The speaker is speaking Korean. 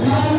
음.